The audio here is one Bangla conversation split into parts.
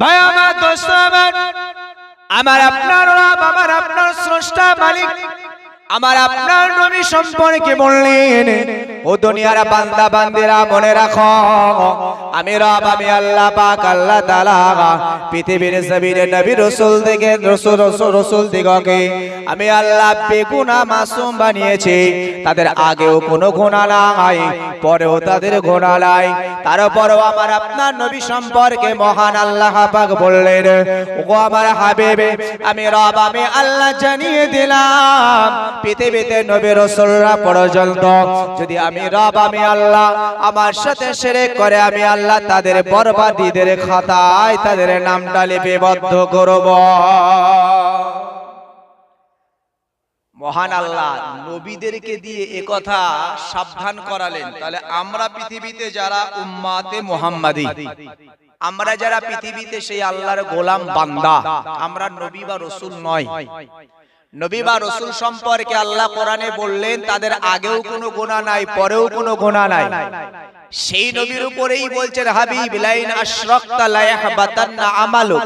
ভাই আমার দোস্ত আমার আমার আপনার আমার আপনার স্রষ্টা মালিক। আমার আপনার নবী সম্পর্কে বললেন, ও দুনিয়ার বান্দা, বান্দিরা, মনে রাখো, আমি রব, আমি আল্লাহ পাক, আল্লাহ তাআলা, পৃথিবীর জমিনে, নবী রাসূল থেকে, রাসূল রাসূল দিগকে আমি আল্লাহ বেগুনা মাসুম বানিয়েছি। তাদের আগেও কোনো গুনাহ নাই, পরেও তাদের গুনাহ নাই। তারপরেও আমার আপনার নবী সম্পর্কে মহান আল্লাহ পাক বললেন ও আমার হাবিবে, আমি রব, আমি আল্লাহ জানিয়ে দিলাম পৃথিবীতে নবী রাসূলরা পর্যন্ত যদি আমি রব, আমি আল্লাহ, আমার সাথে শিরক করে আমি আল্লাহ তাদের বরবাদীদের খাতায় তাদের নামটা লিপিবদ্ধ করব। মহান আল্লাহ, নবীদেরকে দিয়ে এ কথা সাবধান করালেন। তাহলে আমরা পৃথিবীতে যারা উম্মাতে মুহাম্মাদি, আমরা যারা পৃথিবীতে সেই আল্লাহর গোলাম বান্দা, আমরা নবী বা রসুল নয়। নবী বা রসুল সম্পর্কে আল্লাহ কোরআনে বললেন, তাদের আগেও কোনো গোনা নাই, পরেও কোনো গোনা নাই। সেই নবীর উপরেই বলছেন, হাবিব, লাইন আশরাকতা লা ইয়াহবাতান্না আমালুক।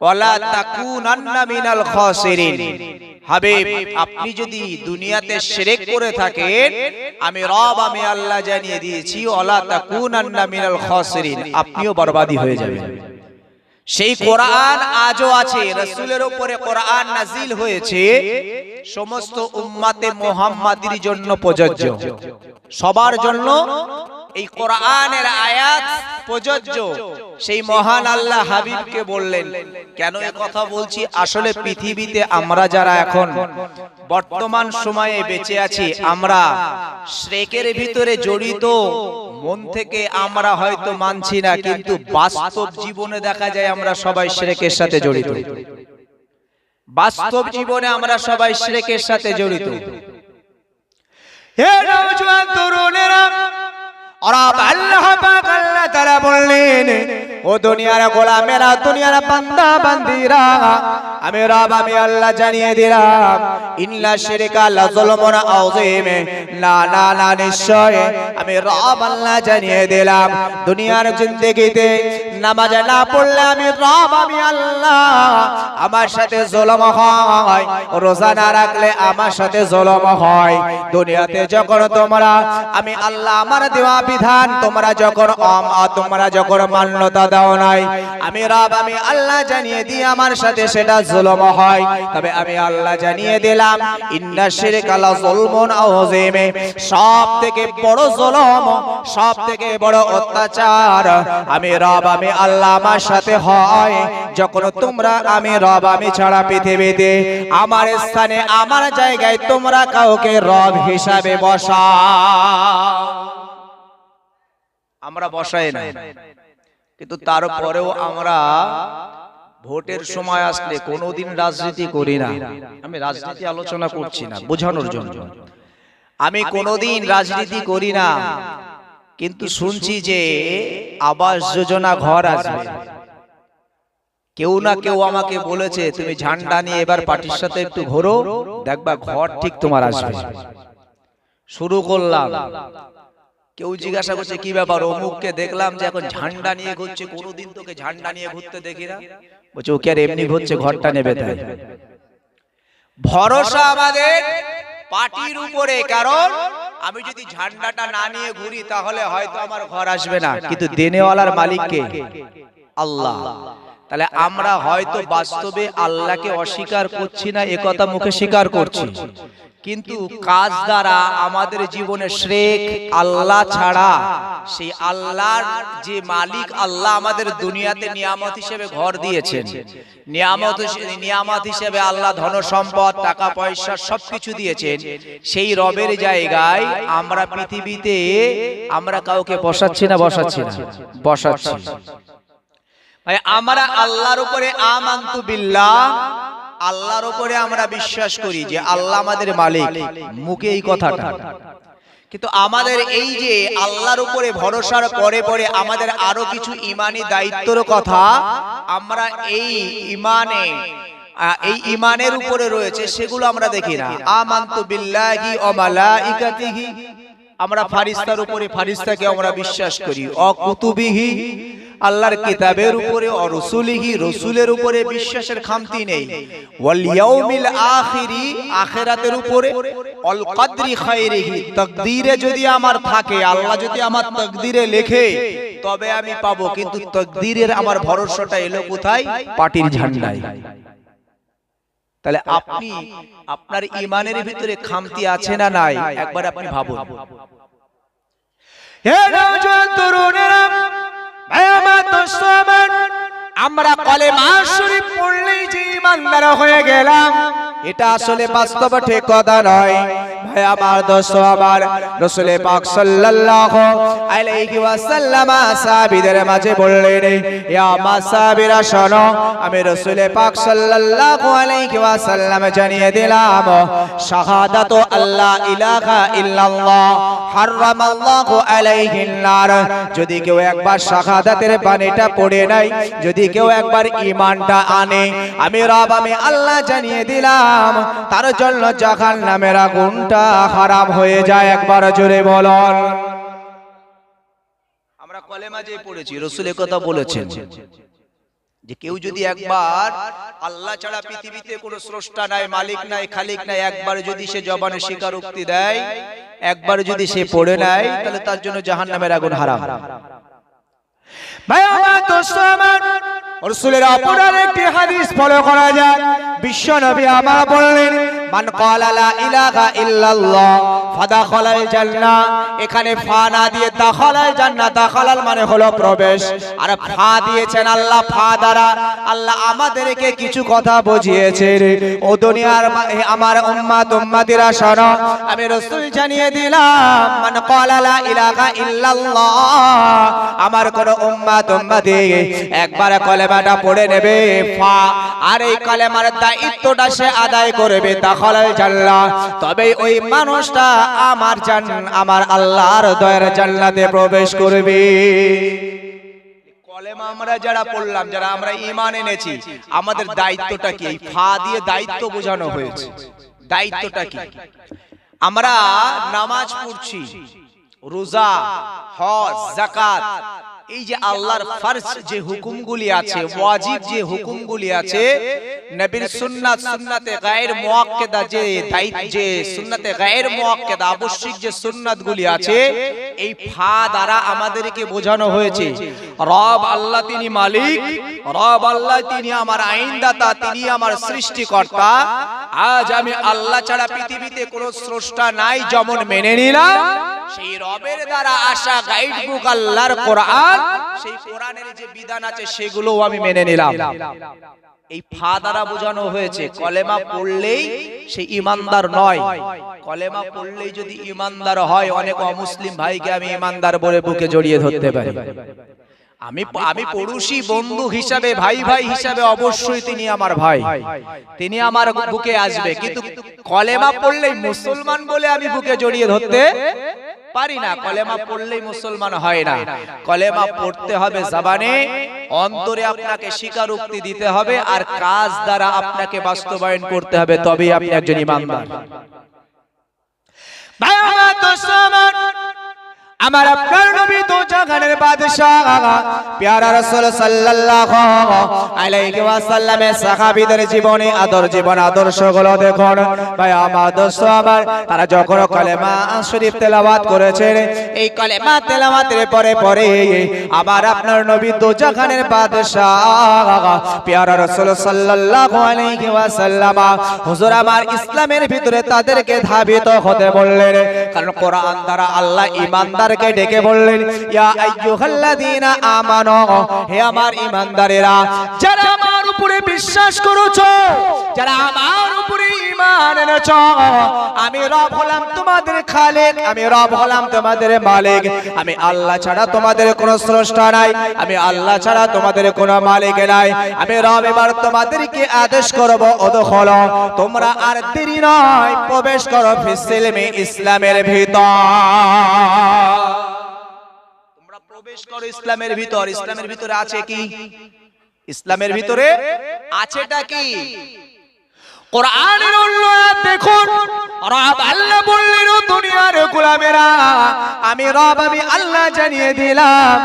ওয়ালা তাকুনান্না মিনাল খাসিরিন। হাবিব, আপনি যদি দুনিয়াতে শিরক করে থাকেন, আমি রব, আমি আল্লাহ জানিয়ে দিয়েছি, ওয়ালা তাকুনান্না মিনাল খাসিরিন। আপনিও বরবাদি হয়ে যাবেন। সেই কোরআন আজও আছে রসুলের উপরে কোরআন নাজিল হয়েছে সমস্ত উম্মাতে মোহাম্মাদির জন্য প্রযোজ্য। সবার জন্য এই কোরআনের আয়াত প্রযোজ্য। সেই মহান আল্লাহ হাবিবকে বললেন কেন এ কথা বলছি? আসলে পৃথিবীতে আমরা যারা এখন বর্তমান সময়ে বেঁচে আছি আমরা শ্রেকের ভিতরে জড়িত মন থেকে আমরা হয়তো মানছি না, কিন্তু বাস্তব জীবনে দেখা যায় আমরা সবাই শ্রেকের সাথে জড়িত। বাস্তব জীবনে আমরা সবাই শ্রেকের সাথে জড়িত। রব আল্লাহ পাক আল্লাহ তাআলা বললেন, ও দুনিয়ার গোলামেরা, দুনিয়ার বান্দা বান্দিরা আমি রব, আমি আল্লাহ জানিয়ে দিলাম ইল্লা শিরকা লা যুলমুন আযীম। না না না, নিশ্চয়, আমি রব, আল্লাহ জানিয়ে দিলাম, দুনিয়ার জিন্দেগিতে নামাজ না পড়লে আমি রব, আমি আল্লাহ। আমার সাথে জুলম হয়, রোজা না রাখলে আমার সাথে জুলম হয়। দুনিয়াতে যখন তোমরা, আমি আল্লাহ, আমার দেওয়া বিধান, তোমরা যখন অম তোমরা যখন মান্যতা দাও নাই, আমি রব, আমি আল্লাহ জানিয়ে দিই আমার সাথে সেটা জুলম হয়। তবে আমি আল্লাহ জানিয়ে দিলাম, ইন্না শিরকা লা যুলমুন আযীম। সব থেকে বড় জুলম সব থেকে বড় অত্যাচার, আমি রব, আমি আল্লাহ আমার সাথে হয়। যখন তোমরা আমি রব, আমি ছাড়া পৃথিবীতে, আমার স্থানে, আমার জায়গায় তোমরা কাউকে রব হিসাবে বসা আমরা বসাই না। কিন্তু তারপরেও আমরা ভোটের সময় আসলে কোনোদিন রাজনীতি করি না। আমি রাজনীতি আলোচনা করছি না, বোঝানোর জন্য। আমি কোনোদিন রাজনীতি করি না। কিন্তু শুনছি যে আবাস যোজনা ঘর আসবে। কেউ না কেউ আমাকে বলেছে তুমি ঝান্ডা নিয়ে এবার পার্টির সাথে একটু ঘোরো দেখবা ঘর ঠিক তোমার আসবে। শুরু করলাম। কেউ জিজ্ঞাসা করছে কি ব্যাপার? অমুককে দেখলাম যে এখন ঝান্ডা নিয়ে ঘুরছে কোনোদিন তোকে ঝান্ডা নিয়ে ঘুরতে দেখি না। বলছে ওকে আর এমনি ঘুরছে ঘরটা নেবে তাই। ভরসা আমাদের পার্টির উপরে কারণ আমি যদি ঝান্ডাটা না নিয়ে ঘুরি তাহলে হয়তো আমার ঘর আসবে না। কিন্তু দেনেওয়ালার মালিককে? আল্লাহ। তাহলে আমরা হয়তো বাস্তবে আল্লাহকে অস্বীকার করছি না একথা কথা মুখে স্বীকার করছি। কিন্তু কাজ দ্বারা আমাদের জীবনে শ্রেক আল্লাহ ছাড়া সেই আল্লাহর যে মালিক আল্লাহ আমাদের দুনিয়াতে নিয়ামত হিসেবে ঘর দিয়েছেন। নিয়ামত নিয়ামত হিসেবে আল্লাহ ধন সম্পদ টাকা পয়সা সবকিছু দিয়েছেন। সেই রবের জায়গায় আমরা পৃথিবীতে আমরা কাউকে বসাচ্ছি না বসাচ্ছি না বসাচ্ছি ভাই আমরা আল্লাহর উপরে আমান্তু বিল্লাহ। আল্লাহর উপরে আমরা বিশ্বাস করি যে আল্লাহ আমাদের মালিক মুখে এই কথাটা। কিন্তু আমাদের এই যে আল্লাহর উপরে ভরসার পরে পরে আমাদের আরও কিছু ইমানি দায়িত্বর কথা আমরা এই ইমানে এই ইমানের উপরে রয়েছে সেগুলো আমরা দেখি না। আমান্তু বিল্লাহি ওয়া মালাইকাতিহি। আমরা ফারিস্তার উপরে ফারিস্তাকে আমরা বিশ্বাস করি। অকুতুবিহি আল্লাহর কিতাবের উপরে ও রসুলিহি রসুলের উপরে বিশ্বাসের খামতি নেই। ওয়াল ইয়াউমিল আখিরি আখিরাতের উপরে অল কদরি খায়রিহি তাকদীরে যদি আমার থাকে আল্লাহ যদি আমার তাকদীরে লেখে তবে আমি পাবো। কিন্তু তাকদীরের আমার ভরসাটা এলো কোথায়? পাটির ঝান্ডায়। তাহলে আপনি আপনার ইমানের ভিতরে খামতি আছে না নাই? একবার আপনি ভাবুন। হে নওজোয়ান তরুণেরা ভাই আমার দোস্ত আমার। আমরা কলেমা শরীফ পড়লেই যে ইমানদার হয়ে গেলাম, এটা আসলে বাস্তব ঠিক কথা নয়। ভাই, আমার আমার। রসুলে পাক সাল্লাল্লাহু আলাইহি ওয়াসাল্লাম সাহাবীদের মাঝে বললেন মাসাবিরা, শোনো, আমি রসুলে পাক সাল্লাল্লাহু আলাইহি ওয়াসাল্লাম জানিয়ে দিলাম, শাহাদাতু আল্লাহ ইলাহা ইল্লাল্লাহ, হারামাল্লাহু আলাইহিন নার। যদি কেউ একবার শাহাদাতের পানিটা পড়ে নাই যদি কেউ একবার ঈমানটা আনে। আমি রব আমি আল্লাহ জানিয়ে দিলাম তার জন্য জাহান্নামের আগুনটা হারাম হয়ে যায় একবার জোরে বলন। আমরা কলেমা যে পড়েছি রসুল কথা বলেছেন যে কেউ যদি একবার আল্লাহ ছাড়া পৃথিবীতে কোনো স্রষ্টা নাই মালিক নাই খালিক নাই একবার যদি সে জবানে স্বীকারোক্তি দেয় একবার যদি সে পড়ে নেয় তাহলে তার জন্য জাহান্নামের আগুন হারাম। ভাই আমার দোস্ত আমার রসুলের অপর একটি এখানে ফা না দিয়ে দাখালাল জান্নাহ, দাখালাল মানে হলো প্রবেশ। আর ফা দিয়েছেন আল্লাহ, ফা দ্বারা। আল্লাহ আমাদেরকে কিছু কথা বুঝিয়েছেন। ও দুনিয়ার আমার উম্মাত, উম্মাতিরা, শোনো, আমি রসুল জানিয়ে দিলাম, মান ক্বালা লা ইলাহা ইল্লাল্লাহ। আমার কোন উম্মাত প্রবেশ করবে। আমরা যারা পড়লাম, যারা আমরা ঈমান এনেছি, আমাদের দায়িত্বটা কি? ফা দিয়ে দায়িত্ব বোঝানো হয়েছে। দায়িত্বটা কি? আমরা নামাজ পড়ছি, রোজা, হজ, যাকাত এই যে আল্লাহর ফরজ যে হুকুমগুলি আছে, ওয়াজিব যে হুকুমগুলি আছে, নবীর সুন্নাত, সুন্নাতে গায়ের মুআক্কাদা যে দায়িত্ব, যে সুন্নাতে গায়ের মুআক্কাদা আবশ্যিক যে সুন্নাতগুলি আছে, এই ফা দ্বারা আমাদেরকে বোঝানো হয়েছে। রব আল্লাহ তিনি মালিক, রব আল্লাহ তিনি আমার আইনদাতা, তিনি আমার সৃষ্টিকর্তা। আজ আমি আল্লাহ ছাড়া পৃথিবীতে কোনো স্রষ্টা নাই, যেমন মেনে নিলাম সেই রবের দ্বারা আসা গাইড বুক আল্লাহর কোরআন সেই কোরআনের যে বিধান আছে সেগুলোও আমি মেনে নিলাম। এই ফা দ্বারা বোঝানো হয়েছে কলেমা পড়লেই সে ইমানদার নয়। কলেমা পড়লেই যদি ইমানদার হয় অনেক অমুসলিম ভাইকে আমি ইমানদার বলে বুকে জড়িয়ে ধরতে পারি। আমি আমি পড়ুশি বন্ধু হিসাবে ভাই ভাই হিসাবে অবশ্যই তিনি আমার ভাই। তিনি আমার বুকে আসবে। কিন্তু কলেমা পড়লেই মুসলমান বলে আমি বুকে জড়িয়ে ধরতে পারি না। কলেমা পড়লেই মুসলমান হয় না। কলেমা পড়তে হবে জাবানে অন্তরে আপনাকে স্বীকারোক্তি দিতে হবে আর কাজ দ্বারা আপনাকে বাস্তবায়ন করতে হবে। তবেই আপনি একজন ইমানদার। ভাই আমার আমার আপনার নবী তো জাহানের বাদশাহ। প্যারা রাসূল সাল্লাল্লাহু আলাইহি ওয়াসাল্লামের সাহাবীদের জীবনে, আদর জীবন, আদর্শগুলো দেখুন। ভাই, আমার দোস্ত, আমার, তারা যখন কলেমা শরীফ তেলাওয়াত করেছেন, এই কলেমা তেলাওয়াতের পরে পরে আবার আপনার নবী তো জাহানের বাদশাহ, প্যারা রাসূল সাল্লাল্লাহু আলাইহি ওয়াসাল্লাম, হুজুর আমার ইসলামের ভিতরে তাদেরকে ধাবিত হতে বললেন। কারণ কোরআন দ্বারা আল্লাহ ইমানদারকে ডেকে বললেন, ইয়া আইয়ুহাল্লাযীনা আমানু, হে আমার ইমানদারেরা যারা আমার উপরে বিশ্বাস করেছ, যারা আমার উপরে ঈমান এনেছো, আমি রব হলাম তোমাদের খালিক, আমি রব হলাম তোমাদের মালিক, আমি আল্লাহ ছাড়া তোমাদের কোনো স্রষ্টা নাই, আমি আল্লাহ ছাড়া তোমাদের কোনো মালিক নাই, আমি রব এবার তোমাদেরকে আদেশ করব অদখল তোমরা আর দেরি নয়, প্রবেশ করো ফিসিলমে ইসলামের ভিতর। প্রবেশ করো ইসলামের ভিতর। ইসলামের ভিতরে আছে কি? ইসলামের ভিতরে আছেটা কি? কোরআনের দেখুন। রব আল্লাহ বললেন দুনিয়ার গোলামেরা, আমি রব, আমি আল্লাহ জানিয়ে দিলাম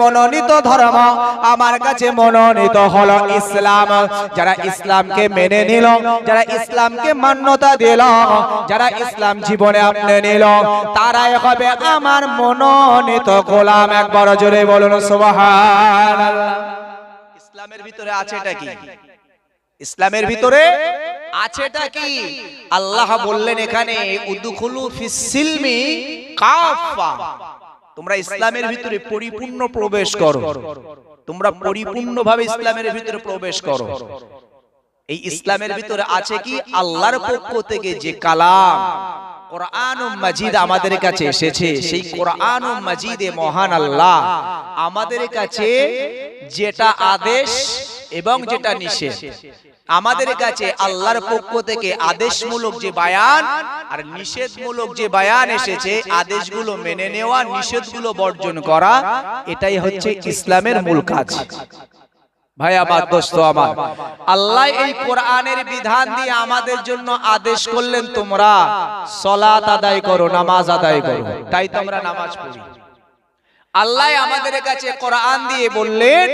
মনোনীত ধর্ম, আমার কাছে মনোনীত হলো ইসলাম। যারা ইসলামকে মেনে নিল, যারা ইসলামকে মান্যতা দিল, যারা ইসলাম জীবনে আপনি নিল, তারাই হবে আমার মনোনীত গোলাম। একবার জোরে বলুন, সুবহানাল্লাহ। ইসলামের ভিতরে আছে এটা কি? ইসলামের ভিতরে আছেটা কি? আল্লাহ বললেন এখানে উদখুলু ফিস সিলমি কাফা তোমরা ইসলামের ভিতরে পরিপূর্ণ প্রবেশ করো। তোমরা পরিপূর্ণভাবে ইসলামের ভিতরে প্রবেশ করো। এই ইসলামের ভিতরে আছে কি? আল্লাহর পক্ষ থেকে যে কালাম। কোরআন মাজিদ আমাদের কাছে এসেছে। সেই কোরআন মাজিদে মহান আল্লাহ আমাদের কাছে যেটা আদেশ এবং যেটা নিষেধ। আমাদের কাছে আল্লাহর পক্ষ থেকে আদেশমূলক যে বায়ান আর নিষেধমূলক যে বায়ান এসেছে আদেশগুলো মেনে নেওয়া নিষেধগুলো বর্জন করা এটাই হচ্ছে ইসলামের মূল কাজ। ভাই আমার দোস্ত আমার। আল্লাহ এই কোরআনের বিধান দিয়ে আমাদের জন্য আদেশ করলেন তোমরা সলাত আদায় করো নামাজ আদায় করো। তাই তো নামাজ পড়ি। আল্লাহ আমাদের কাছে কোরআন দিয়ে বললেন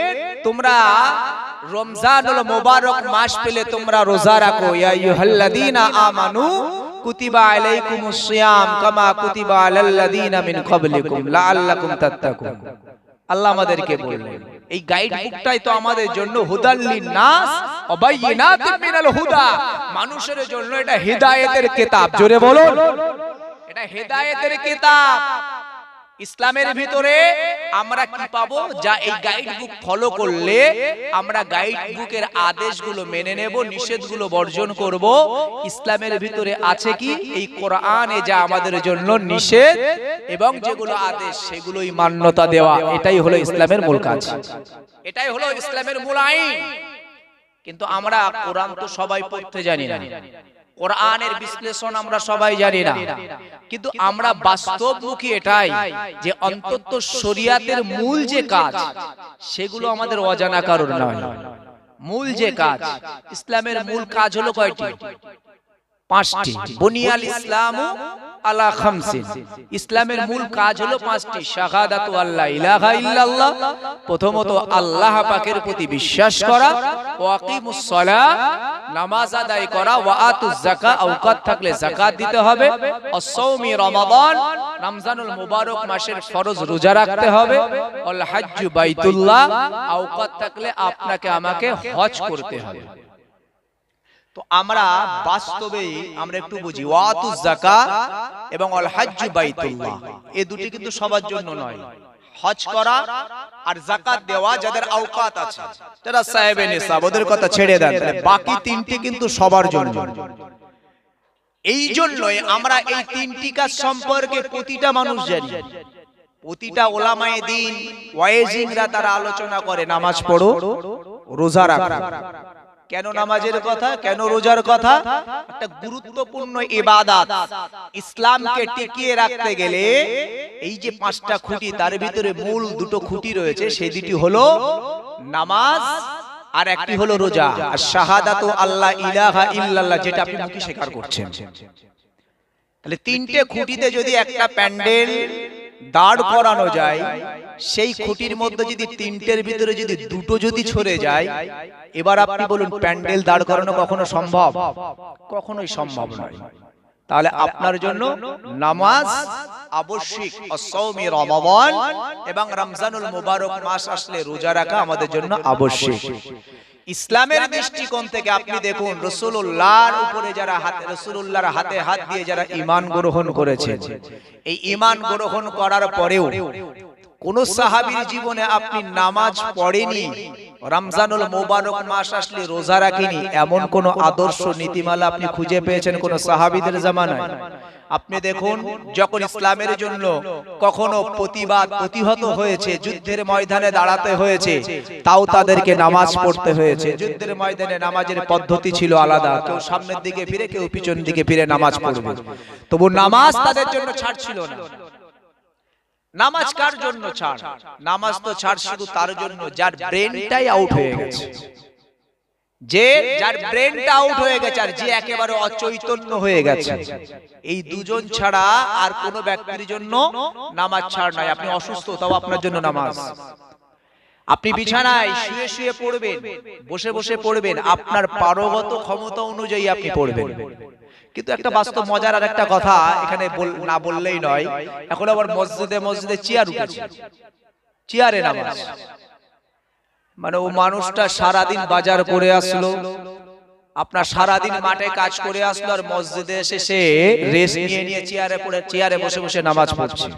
তোমরা রমজানুল মোবারক মাস পেলে তোমরা রোজা রাখো। ইয়া আমানু কুতিবা আলাইকুমুস সিয়াম কামা কুতিবা মিন ক্বাবলিকুম লাআল্লাকুম তাত্তাকুন। আল্লাহ আমাদেরকে বললেন, এই গাইড তো আমাদের জন্য হুদাল্লিন নাস অবাইয়িনাতিন মিনাল হুদা। মানুষের জন্য এটা হিদায়াতের কিতাব। জোরে বলুন। এটা হেদায়েতের কিতাব। ইসলামের ভিতরে আমরা কি পাবো? যা এই গাইড বুক ফলো করলে আমরা গাইড বুকের আদেশগুলো মেনে নেব নিষেধগুলো বর্জন করব। ইসলামের ভিতরে আছে কি? এই কোরআনে যা আমাদের জন্য নিষেধ এবং যেগুলো আদেশ সেগুলোই মান্যতা দেওয়া। এটাই হলো ইসলামের মূল কাজ। এটাই হলো ইসলামের মূল আইন। কিন্তু আমরা কোরআন তো সবাই পড়তে জানি না। কোরআনের বিশ্লেষণ আমরা সবাই জানি না। কিন্তু আমরা বাস্তবমুখী এটাই যে অন্তত শরিয়াতের মূল যে কাজ, সেগুলো আমাদের অজানা কারণ নয়। মূল যে কাজ, ইসলামের মূল কাজ হলো কয়টি? পাঁচটি। বনিয়াল ইসলাম আলা খামসিন। ইসলামের মূল কাজ হলো পাঁচটি, শাহাদাতু আল্লাহ ইলাহা ইল্লাল্লাহ। প্রথমত আল্লাহ পাকের প্রতি বিশ্বাস করা, ওয়া আকিমুস সালাহ নামাজ আদায় করা, ওয়া আতুজ যাকাত আওকাত থাকলে যাকাত দিতে হবে। অসৌমি রমাদান, রমজানুল মুবারক মাসের ফরজ রোজা রাখতে হবে। অল হাজ্জু বাইতুল্লাহ, আওকাত থাকলে আপনাকে আমাকে হজ করতে হবে। তো আমরা বাস্তবে আমরা একটু বুঝি। ওয়াতু যাকাত এবং আল হাজ্জু বাইতুল্লাহ। এই দুটি কিন্তু সবার জন্য নয়। হজ করা আর যাকাত দেওয়া যাদের আওকাত আছে। যারা সাহেবে নিসাব ওদের কথা ছেড়ে দেন। বাকি তিনটি কিন্তু সবার জন্য। এই জন্যই আমরা এই তিনটি কাজ সম্পর্কে প্রতিটা মানুষ জানি। প্রতিটা ওলামায়ে দিন ওয়াইজিনরা তারা আলোচনা করে নামাজ পড়ো রোজা রাখো। কেন নামাজের কথা? কেন রোজার কথা? একটা গুরুত্বপূর্ণ ইবাদত। ইসলামকে টিকিয়ে রাখতে গেলে এই যে পাঁচটা খুঁটি তার ভিতরে মূল দুটো খুঁটি রয়েছে সেই দুটি হলো নামাজ আর একটি হলো রোজা। আর শাহাদাতু আল্লাহ ইলাহা ইল্লাল্লাহ যেটা আপনি মুখে স্বীকার করছেন। তাহলে তিনটে খুঁটিতে যদি একটা প্যান্ডেল দাঁড় করানো যায়, সেই খুঁটির মধ্যে যদি তিনটের ভিতরে যদি দুটো যদি ছড়ে যায়, এবার আপনি বলুন প্যান্ডেল দাঁড় করানো কখনো সম্ভব? কখনোই সম্ভব নয়। তাহলে আপনার জন্য নামাজ আবশ্যিক, অসৌমি রমাদান এবং রমজানুল মুবারক মাস আসলে রোজা রাখা আমাদের জন্য আবশ্যক। ইসলামের দৃষ্টিকোণ থেকে আপনি দেখুন রসুল্লাহর উপরে যারা হাতে রসুল্লাহর হাতে হাত দিয়ে যারা ইমান গ্রহণ করেছে। এই ইমান গ্রহণ করার পরেও কোন সাহাবির জীবনে আপনি নামাজ পড়েনি। রমজানুল মোবারক মাস আসলে রোজা রাখেনি এমন কোন আদর্শ নীতিমালা আপনি খুঁজে পেয়েছেন কোন সাহাবীদের জামানায়? আপনি দেখুন যখন ইসলামের জন্য কখনো প্রতিবাদ প্রতিহত হয়েছে যুদ্ধের ময়দানে দাঁড়াতে হয়েছে তাও তাদেরকে নামাজ পড়তে হয়েছে যুদ্ধের ময়দানে নামাজের পদ্ধতি ছিল আলাদা কেউ সামনের দিকে ফিরে কেউ পিছন দিকে ফিরে নামাজ পড়বে। তবু নামাজ তাদের জন্য ছাড় ছিল না। নামাজ কার জন্য ছাড়? নামাজ তো ছাড় শুধু তার জন্য যার ব্রেনটাই আউট হয়ে গেছে। যে যার ব্রেনটা আউট হয়ে গেছে আর যে একেবারে অচৈতন্য হয়ে গেছে। এই দুজন ছাড়া আর কোনো ব্যক্তির জন্য নামাজ ছাড় নাই। আপনি অসুস্থ তাও আপনার জন্য নামাজ। আপনি বিছানায় শুয়ে শুয়ে পড়বেন বসে বসে পড়বেন। আপনার পারগত ক্ষমতা অনুযায়ী আপনি পড়বেন। কিন্তু একটা বাস্তব মজার আর একটা কথা এখানে না বললেই নয়। এখন আবার মসজিদে মসজিদে চেয়ার উঠেছে। চেয়ারে নামাজ। মানে ও মানুষটা সারাদিন বাজার করে আসলো। আপনার সারাদিন মাঠে কাজ করে আসলো আর মসজিদে এসে সে রেস্ট নিয়ে নিয়ে চেয়ারে পড়ে চেয়ারে বসে বসে নামাজ পড়ছে।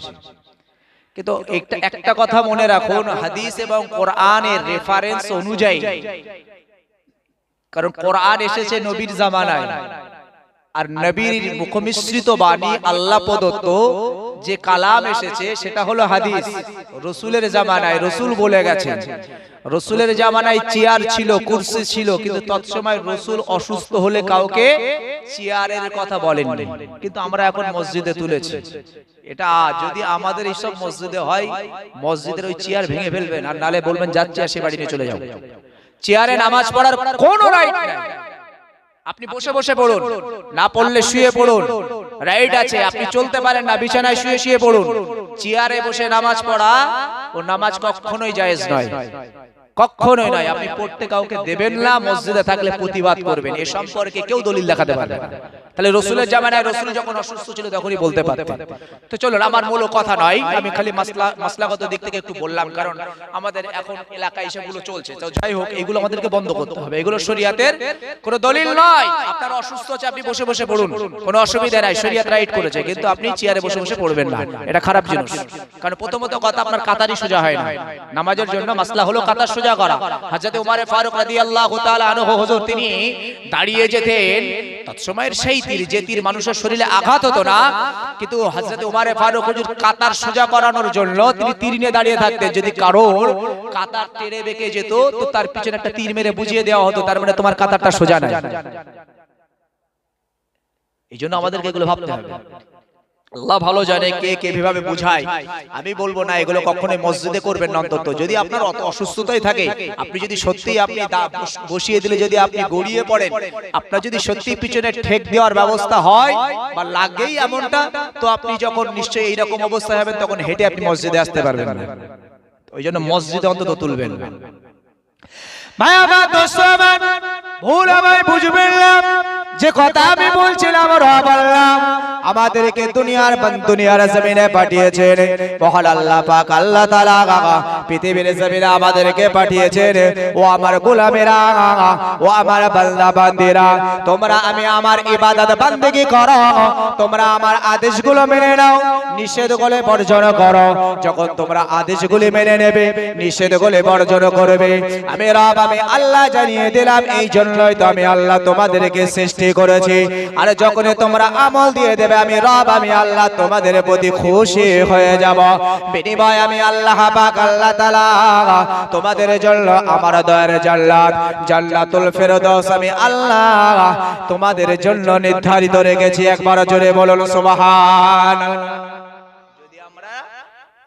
কিন্তু একটা একটা কথা মনে রাখুন হাদিস এবং কোরআনের রেফারেন্স অনুযায়ী। কারণ কোরআন এসেছে নবীর জামানায়। আর নবীর মুখমিশ্রিত বাণী আল্লাহ প্রদত্ত যে কালাম এসেছে সেটা হলো হাদিস। রসুলের জামানায় রসুল বলে গেছেন। রসুলের জামানায় চেয়ার ছিল কুর্সি ছিল কিন্তু তৎসময় রসুল অসুস্থ হলে কাউকে চেয়ারের কথা বলেননি। কিন্তু আমরা এখন মসজিদে তুলেছি। এটা যদি আমাদের এইসব মসজিদে হয় মসজিদের ওই চেয়ার ভেঙে ফেলবেন। আর নালে বলবেন যাচ্ছে আর সে বাড়ি নিয়ে চলে যাও চেয়ারে নামাজ পড়ার কোনো রাইট নাই। আপনি বসে বসে পড়ুন। না পড়লে শুয়ে পড়ুন। রাইট আছে আপনি চলতে পারেন না বিছানায় শুয়ে শুয়ে পড়ুন। চেয়ারে বসে নামাজ পড়া ও নামাজ কখনোই জায়েজ নয়। কখনোই নয় আপনি পড়তে কাউকে দেবেন না মসজিদে থাকলে প্রতিবাদ করবেন। এ সম্পর্কে কেউ দলিল দেখাতে পারবে তাহলে রসুলের জামানায় রসুল যখন অসুস্থ ছিল তখনই বলতে পারতেন। তো চলুন আমার মূল কথা নয় আমি খালি মাসলা মাসলাগত দিক থেকে একটু বললাম কারণ আমাদের এখন এলাকায় এসবগুলো চলছে। তো যাই হোক এগুলো আমাদেরকে বন্ধ করতে হবে। এগুলো শরিয়াতের কোনো দলিল নয়। আপনার অসুস্থ আছে আপনি বসে বসে পড়ুন। কোনো অসুবিধা নাই শরিয়াত রাইট করেছে কিন্তু আপনি চেয়ারে বসে বসে পড়বেন না। এটা খারাপ জিনিস কারণ প্রথমত কথা আপনার কাতারই সোজা হয় না নামাজের জন্য মাসলা হলো কাতার সোজা করা। হযরত উমারে ফারুক রাদিয়াল্লাহু তাআলা আনহু, হুজুর তিনি দাঁড়িয়ে যেতেন। তৎসময়ের সেই তীর যে তীর মানুষের শরীরে আঘাত হতো না, কিন্তু হযরত উমারে ফারুক হুজুর কাতার সোজা করানোর জন্য তিনি তীর নিয়ে দাঁড়িয়ে থাকতেন। যদি কারোর কাতার টেনে বেঁকে যেত, তো তার পিছনে একটা তীর মেরে বুঝিয়ে দেওয়া হতো, তার মানে তোমার কাতারটা সোজা নাই। এই জন্য আমাদেরকে এগুলো ভাবতে হবে। আল্লাহ ভালো জানে কে কে কীভাবে বুঝায়। আমি বলব না এগুলো কখনোই মসজিদে করবেন না অন্তত। যদি আপনার অত অসুস্থতাই থাকে আপনি যদি সত্যি আপনি বসিয়ে দিলে যদি আপনি গড়িয়ে পড়েন আপনার যদি সত্যি পিছনে ঠেক দেওয়ার ব্যবস্থা হয় বা লাগেই এমনটা তো আপনি যখন নিশ্চয়ই এইরকম অবস্থায় হবেন তখন হেঁটে আপনি মসজিদে আসতে পারবেন না। ওই জন্য মসজিদে অন্তত তুলবেন। না ভুল আমায় বুঝবেন যে কথা আমি বলছিলাম রব আল্লাহ আমাদেরকে দুনিয়ার দুনিয়ার জমিনে পাঠিয়েছেন। মহান আল্লাহ পাক আল্লাহ তাআলা পৃথিবীর জমিনে আমাদেরকে পাঠিয়েছেন। ও আমার গোলামেরা ও আমার বান্দা বান্দিরা তোমরা আমি আমার ইবাদত বান্দেগি করো। তোমরা আমার আদেশগুলো মেনে নাও নিষেধগুলো বর্জন করো। যখন তোমরা আদেশগুলি মেনে নেবে নিষেধগুলি বর্জন করবে। আমি রব আমি আল্লাহ জানিয়ে দিলাম এই জন্যই তো আমি আল্লাহ তোমাদেরকে সৃষ্টি করেছি। আর যখন তোমরা আমল দিয়ে দেবে আমি রব, আমি আল্লাহ তোমাদের প্রতি খুশি হয়ে যাব। বিনিময় আমি আল্লাহ পাক, আল্লাহ তালা তোমাদের জন্য আমার দয়ার জান্নাত, জান্নাতুল ফেরদৌস আমি আল্লাহ তোমাদের জন্য নির্ধারিত রেখেছি। একবার জোরে বলুন সুবহান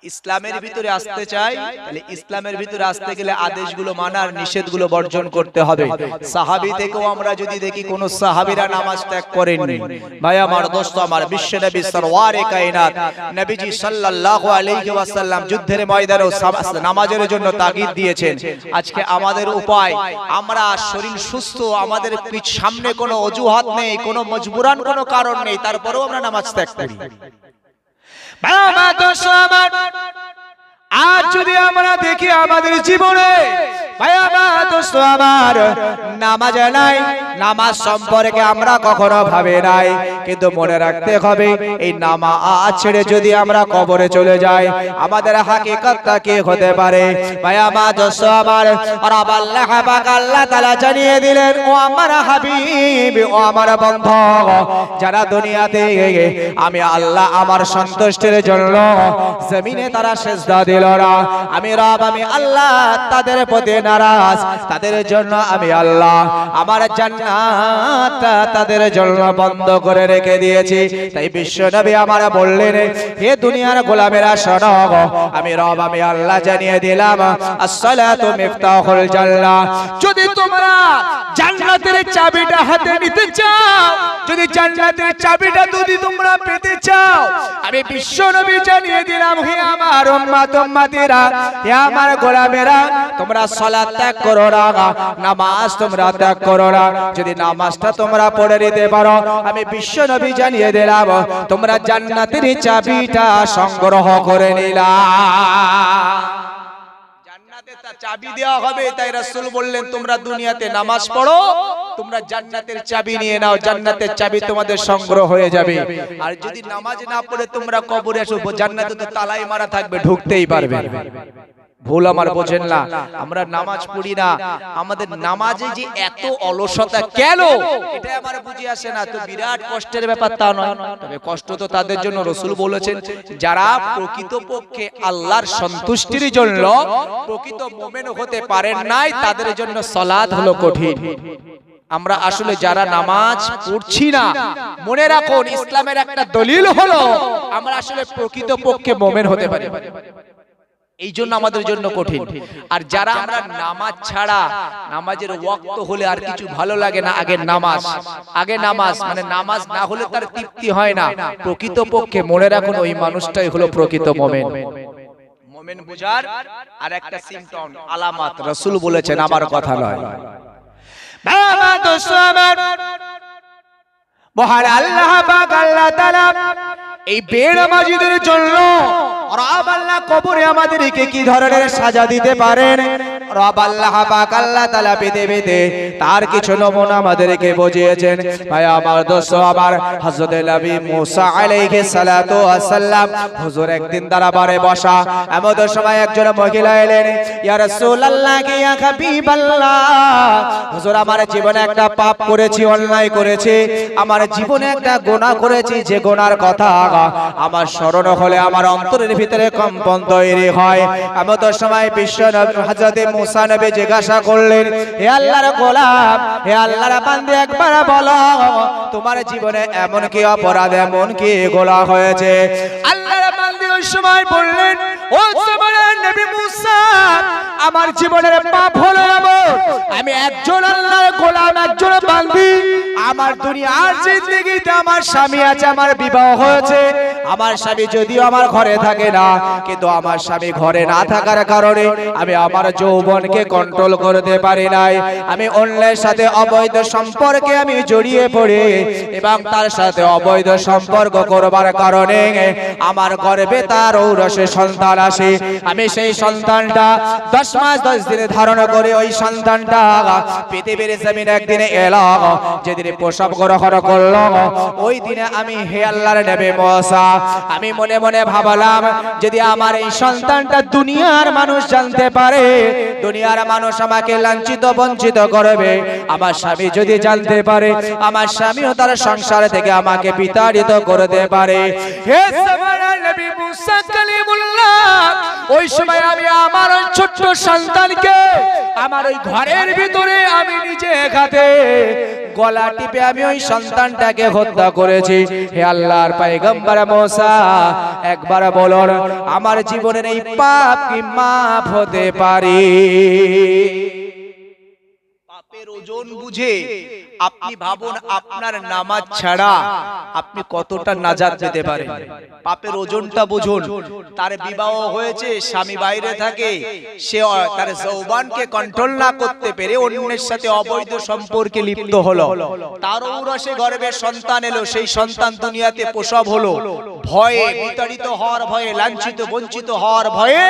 ইসলামের ভিতরে আসতে চাই তাহলে ইসলামের ভিতরে আসতে গেলে আদেশগুলো মানার নিষেধগুলো বর্জন করতে হবে। সাহাবী থেকেও আমরা যদি দেখি কোন সাহাবীরা নামাজ ত্যাগ করেননি। ভাই আমার দোস্ত আমার বিশ্ব নবী সরওয়ারে কায়নাত নবীজি সাল্লাল্লাহু আলাইহি ওয়াসাল্লাম যুদ্ধের ময়দানে নামাজের জন্য তাগিদ দিয়েছেন। আজকে আমাদের উপায় আমরা শরীর সুস্থ আমাদের সামনে কোনো অজুহাত নেই কোনো মজবুরান কোনো কারণ নেই তারপরেও আমরা নামাজ ত্যাগ করি বাবা দোষ আমার। আজ যদি আমরা দেখি আমাদের জীবনে আমার নামাজ নাই, নামাজ সম্পর্কে আমরা কখনো ভাবে নাই, কিন্তু মনে রাখতে হবে, এই নামাজ ছেড়ে যদি আমরা কবরে চলে যাই, আমাদের হতে পারে? জানিয়ে দিলেন, ও আমার হাবিব, ও আমার বন্ধু, যারা দুনিয়াতে, আমি আল্লাহ আমার সন্তুষ্টের জন্য জমিনে তারা সেজদা না আমি রব, আমি আল্লাহ, তাদের প্রতি নারাজ, তাদের জন্য আমি আল্লাহ। আমার জান্নাত তাদের জন্য বন্ধ করে রেখে দিয়েছি। তাই বিশ্ব নবী আমার বললেন, হে দুনিয়ার গোলামেরা, শোনো আমি রব, আমি আল্লাহ জানিয়ে দিলাম, আসসালাতু মিফতাহুল জান্নাহ। যদি তোমরা জান্নাতের চাবিটা হাতে নিতে চাও, যদি জান্নাতের চাবিটা যদি তোমরা পেতে চাও, আমি বিশ্ব নবী জানিয়ে দিলাম, হে আমার উম্মাত তোমরা সালাত ত্যাগ করো না নামাজ তোমরা ত্যাগ করো না। যদি নামাজটা তোমরা পড়ে নিতে পারো, আমি বিশ্ব নবী জানিয়ে দিলাম, তোমরা জান্নাতের চাবিটা সংগ্রহ করে তা চাবি দেওয়া হবে, তাই রাসুল বললেন, তোমরা দুনিয়াতে নামাজ পড়ো, তোমরা জান্নাতের চাবি নিয়ে নাও, জান্নাতের চাবি তোমাদের সংগ্রহ হয়ে যাবে আর যদি নামাজ না পড়ে, তোমরা কবরে আসো জান্নাতে তো তালাই মারা থাকবে, ঢুকতেই পারবে। ভুল আমার বোঝেন না। আমরা নামাজ পড়ি না। আমাদের নামাজে যে এত অলসতা কেন? এটা আমার বুঝে আসে না। তো বিরাট কষ্টের ব্যাপার তা নয়। তবে কষ্ট তো তাদের জন্য রসুল বলেছেন যারা প্রকৃতপক্ষে আল্লাহর সন্তুষ্টির জন্য প্রকৃত মোমেন হতে পারেন নাই তাদের জন্য সলাদ হলো কঠিন। আমরা আসলে যারা নামাজ পড়ছি না মনে রাখুন ইসলামের একটা দলিল হলো আমরা আসলে প্রকৃতপক্ষে মোমেন হতে পারি। এই জন্য আমাদের জন্য কঠিন। আর যারা আমরা নামাজ ছাড়া, নামাজের ওয়াক্ত হলে আর কিছু ভালো লাগে না, আগে নামাজ। আগে নামাজ মানে নামাজ না হলে তার তৃপ্তি হয় না। প্রকৃত পক্ষে মনে রাখুন, ওই মানুষটাই হলো প্রকৃত মোমেন। মোমেন বুঝার আর একটা সিমটম আলামাত। রাসূল বলেছেন, আমার কথা নয়। দোস্ত আমার মহান আল্লাহ পাক, আল্লাহ তাআলা এই বেড় মসজিদের জন্য রব আল্লাহ কবরে আমাদেরকে কি ধরনের সাজা দিতে পারেন? রব আল্লাহ পাক আল্লাহ পেতে তার কিছু নমুনা আমাদেরকে বুঝিয়েছেন। ভাই, আমার দোস্ত, আমার নবী মুসা আলাইহিস সালাতু ওয়াসাল্লাম হুজুর একদিন দরবারে বসা এমন সময় একজন মহিলা এলেন, ইয়া রাসূলুল্লাহ, ইয়া হাবিবাল্লাহ। হুজুর, আমার জীবনে একটা পাপ করেছি, অন্যায় করেছি, আমার জীবনে একটা গোনা করেছি, যে গোনার কথা আমার স্মরণ হলে, আমার অন্তরের ভিতরে কম্পন তৈরি হয়। এমন সময় বিশ্ব নবী হযরতে মুসা নবী জিজ্ঞাসা করলেন, হে আল্লাহর গোলাম, হে আল্লাহর বান্দে, একবার বলো, তোমার জীবনে এমন কি অপরাধ, এমন কি গোলা হয়েছে? আল্লাহর বান্দে ওই সময় বললেন, ও জমানার নবী মুসা, আমার জীবনের পাপ হলো এমন। আমি একজন আল্লাহর গোলাম, একজন বান্দি। আমার দুনিয়ার জিন্দগিতে আমার স্বামী আছে, আমার বিবাহ হয়েছে। আমার স্বামী যদিও আমার ঘরে থাকে না, কিন্তু আমার স্বামী ঘরে না থাকার কারণে আমি আমার যৌবনকে কন্ট্রোল করতে পারি নাই। আমি অন্যের সাথে অবৈধ সম্পর্কে আমি জড়িয়ে পড়ি এবং তার সাথে অবৈধ সম্পর্ক করবার কারণে আমার গর্ভে তার ঔরসে সন্তান আসে। আমি সেই সন্তানটা দশ মাস, দশ দিনে ধারণ করে ওই সন্তানটা পৃথিবীর জমিনে একদিনে এলাম যেদিনে প্রসব গ্রহণ করলাম ওই দিনে আমি হে আল্লাহর নেবে মশা আমি মনে মনে ভাবলাম, যদি আমার এই সন্তানটা দুনিয়ার মানুষ জানতে পারে, দুনিয়ার মানুষ আমাকে লাঞ্ছিত, বঞ্চিত করবে। আমার স্বামী যদি জানতে পারে, আমার স্বামীও তার সংসার থেকে আমাকে বিতাড়িত করতে পারে। ওই সময় আমি আমার ওই ছোট্ট সন্তানকে আমার ওই ঘরের ভিতরে আমি নিজে হাতে গলা টিপে আমি ওই সন্তানটাকে হত্যা করেছি। হে আল্লাহর পায়গম্বর মোসা, একবার বলুন, আমার জীবনের এই পাপ কি মাফ হতে পারে? পাপের ওজন বুঝে আপনি ভাবুন আপনার নামাজ ছাড়া আপনি কতটা নাজাত পেতে পারেন। পাপের ওজনটা বুঝুন। তার বিবাহ হয়েছে, স্বামী বাইরে থাকে, সে তার যৌবানকে কন্ট্রোল না করতে পেরে অন্যের সাথে অবৈধ সম্পর্কে লিপ্ত হলো। তার ঔরসে গর্ভে সন্তান এলো, সেই সন্তান দুনিয়াতে প্রসব হলো। ভয়ে বিতাড়িত হওয়ার ভয়ে, লাঞ্ছিত, বঞ্চিত হওয়ার ভয়ে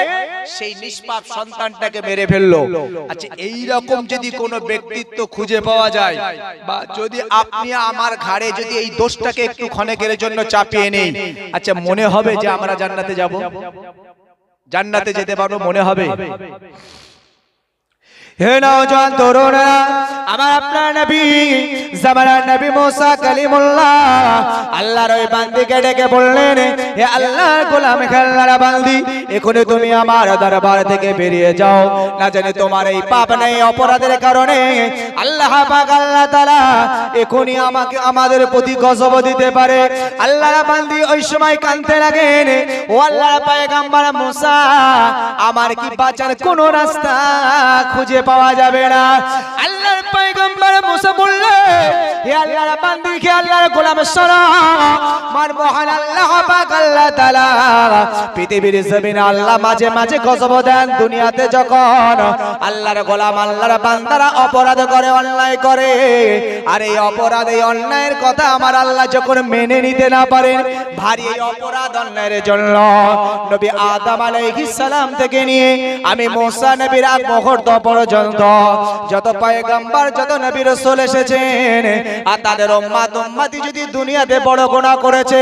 সেই নিষ্পাপ সন্তানটাকে মেরে ফেলল। আচ্ছা এই রকম যদি কোনো ব্যক্তিত্ব খুঁজে পাওয়া যায় বা যদি আপনি আমার ঘাড়ে যদি এই দোষটাকে একটু ক্ষণেকের জন্য চাপিয়ে নেই আচ্ছা মনে হবে যে আমরা জান্নাতে যাব? জান্নাতে যেতে পারব? মনে হবে? হে নওজোয়ান তরুণরা, আমার আপনার নবী, জামানার নবী মুসা কালিমুল্লাহ, আল্লাহর ওই বান্দিকে ডেকে বললেন, হে আল্লাহর গোলাম খেলনারা বান্দি, এখনই তুমি আমার দরবার থেকে বেরিয়ে যাও। না জানি তোমার এই পাপ নেই, অপরাধের কারণে। আল্লাহ পাক, আল্লাহ তাআলা এখনই আমাকে, আমাদের প্রতি গজব দিতে পারে। আল্লাহর বান্দি ওই সময় কানতে লাগেন, ও আল্লাহর পয়গম্বর মুসা, আমার কি বাঁচার কোনো রাস্তা খুঁজে পাওয়া যাবে না। আল্লাহর পয়গম্বর মুসা বললে, হে আল্লাহর বান্দি, হে আল্লাহর গোলাম, শোনো মান মহান আল্লাহ, পাক আল্লাহ তাআলা পৃথিবীর জমিনে আল্লাহ মাঝে মাঝে গজব দেন দুনিয়াতে যখন আল্লাহর গোলাম আল্লাহর বান্দারা অপরাধ করে, অন্যায় করে। আর এই অপরাধ, এই অন্যায়ের কথা আমার আল্লাহ যখন মেনে নিতে না পারেন, ভারী এই অপরাধ অন্যায়ের জন্য নবী আদম আলাইহিস সালাম থেকে নিয়ে আমি মুসা নবীর আগ মুহূর্ত পর্যন্ত যত পয়গম্বর, যত নবী রাসূল এসেছেন, আর তাদের উম্মাত উম্মতি যদি দুনিয়াতে বড় গুনাহ করেছে,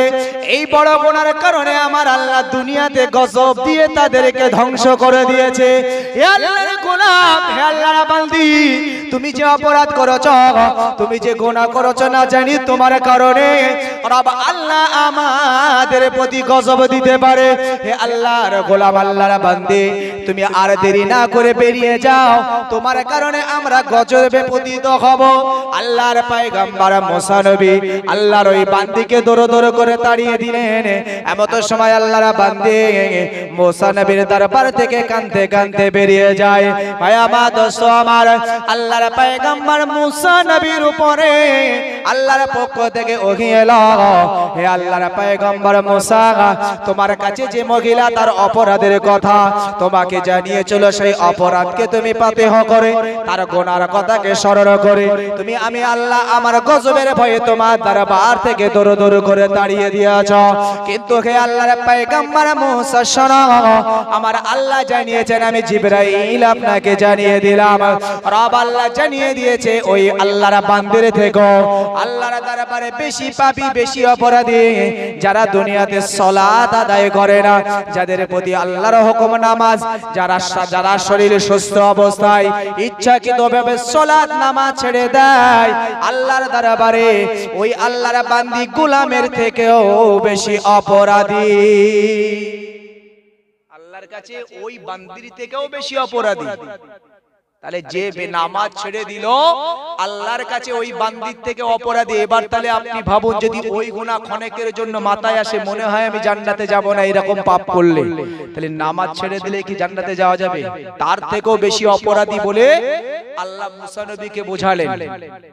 এই বড় গুনার কারণে আমার আল্লাহ দুনিয়াতে গজব দিয়ে তাদেরকে ধ্বংস করে দিয়েছে। হে আল্লাহর গোলাম, হে আল্লাহর বান্দি, তুমি যে অপরাধ করেছ, তুমি যে গুনাহ করেছ না জানি তোমার কারণে, রব আল্লাহ আমাদের প্রতি গজব দিতে পারে। হে আল্লাহর গোলাম, আল্লাহর বান্দি তুমি আর দেরি না করে বেরিয়ে যাও। তোমার কারণে আমরা গজবে পতিত হব। আল্লাহর পয়গম্বর মুসা নবী আল্লাহর ওই বান্দিকে দৌড় দৌড় করে তাড়িয়ে দিলেন। এমত সময় আল্লাহর বান্দি মুসা নবীর দরবার থেকে কানতে কানতে বেরিয়ে যায়। ভাই আমার দোস্ত আমার, আল্লাহর পয়গম্বর মুসা নবীর উপরে আল্লাহর পক্ষ থেকে ওহি এলো। হে আল্লাহর পয়গম্বর মুসা, তোমার কাছে যে মহিলা তার অপরাধের কথা, তোমাকে জানিয়ে চলো সেই অপরাধকে তুমি পাতে করে তার গোনার কথাকে স্মরণ করে তুমি আমি আল্লাহ আমার গজবের ভয়ে তোমার দরবার থেকে দৌড় দৌড় করে দাঁড়িয়ে দিয়েছ। কিন্তু হে আল্লাহর পয়গম্বর মুসা শোনো আমার আল্লাহ জানিয়েছেন আমি জিবরাইল আপনাকে জানিয়ে দিলাম। রব আল্লাহ জানিয়ে দিয়েছে ওই আল্লাহর বান্দির থেকে আল্লাহর দরবারে বেশি পাপী বেশি অপরাধী যারা দুনিয়াতে সলাত আদায় করে না যাদের প্রতি আল্লাহর হুকুম নামাজ যারা যারা শরীরে সুস্থ অবস্থায় ইচ্ছাকৃত ভাবে সলাত নামাজ ছেড়ে দেয়। আল্লাহর দরবারে ওই আল্লাহর বান্দি গোলামের থেকেও বেশি অপরাধী। আল্লাহর কাছে ওই বান্দির থেকেও বেশি অপরাধী। তাহলে যে বেনামাজ ছেড়ে দিল আল্লাহর কাছে ওই বান্দির থেকে অপরাধী এবার তাহলে আপনি ভাবুন যদি ওই গুণা ক্ষণেকের জন্য মাথায় আসে মনে হয় আমি জান্নাতে যাব না এরকম পাপ করলে। তাহলে নামাজ ছেড়ে দিলে কি জান্নাতে যাওয়া যাবে? তার থেকেও বেশি অপরাধী বলে আল্লাহ মুসানবীকে বোঝালেন।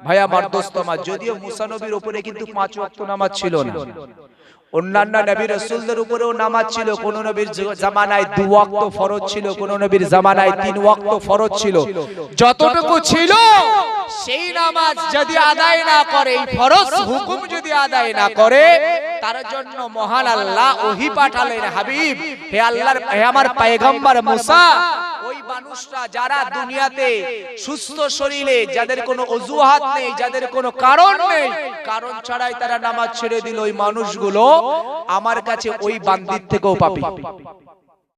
ভাই আমার দোস্ত আমার যদিও মুসানবীর উপরে কিন্তু পাঁচ ওয়াক্ত নামাজ ছিল না। অন্যান্য নবী রাসূলদের উপরেও নামাজ ছিল, কোন নবীর জামানায় দু ওয়াক্ত ফরজ ছিল, কোন নবীর জামানায় তিন ওয়াক্ত ফরজ ছিল। যতটুকু ছিল, সেই নামাজ যদি আদায় না করে, এই ফরজ হুকুম যদি আদায় না করে, তার জন্য মহান আল্লাহ ওহি পাঠালেন, হাবিব, হে আল্লাহর, হে আমার পয়গম্বর মুসা, ওই মানুষরা যারা দুনিয়াতে সুস্থ শরীরে, যাদের কোনো অজুহাত নেই, যাদের কোনো কারণ নেই, কারণ ছাড়াই তারা নামাজ ছেড়ে দিল, ওই মানুষগুলো আমার কাছে ওই বান্দির থেকেও পাপি